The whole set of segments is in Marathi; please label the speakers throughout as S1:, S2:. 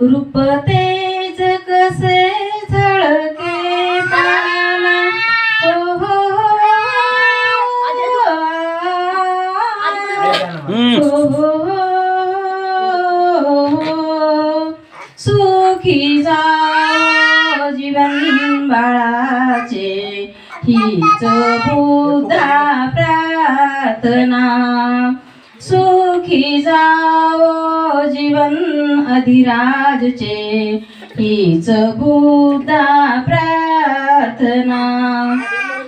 S1: रूप तेज कसे झळके हो, हो सुखी जा जीवन बाळाचे. हीच बुद्धा प्रार्थना. सुखी जाओ जीवन अधिराजचे हीच बुद्धा प्रार्थना.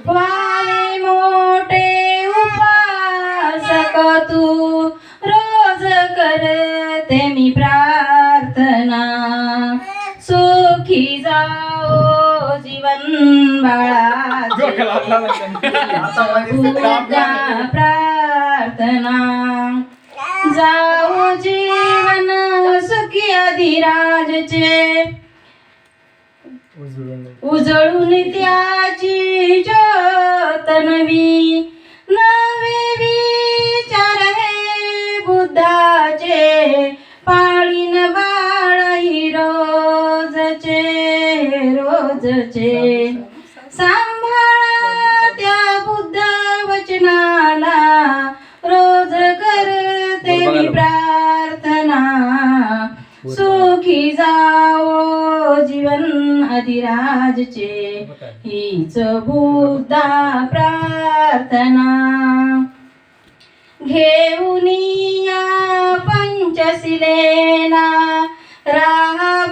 S1: वाले मोठे उपासक तू रोज करते मी प्रार्थना. सुखी जाओ जीवन बुद्धा प्रार्थना. जीवन વિરાજ છે. ઉજળું ત્યાજી જો તનવી નવી વિચાર હે બુદ્ધા છે. પાળીન બાળહી રોજ છે રોજ છે. સંભાળ. सुखी जाओ जीवन अधिराजचे. हीच बुद्धा प्रार्थना. घेऊन या पंचशिलेला राहा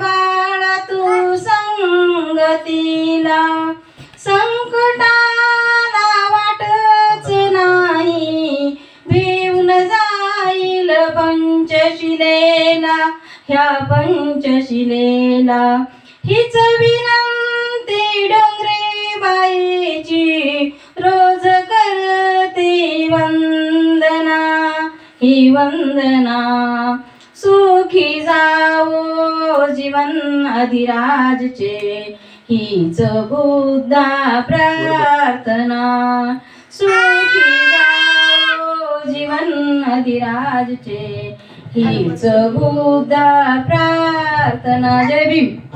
S1: पंचशिलेला ह्या पंचशिलेला. हीच विनंती डोंगरे बाईची रोज करते वंदना ही वंदना. सुखी जावो जीवन अधिराजचे हीच बुद्धा प्रार्थना. सुखी जावो जीवन अधिराजचे हीच बुद्धा प्रार्थना. जय भीम.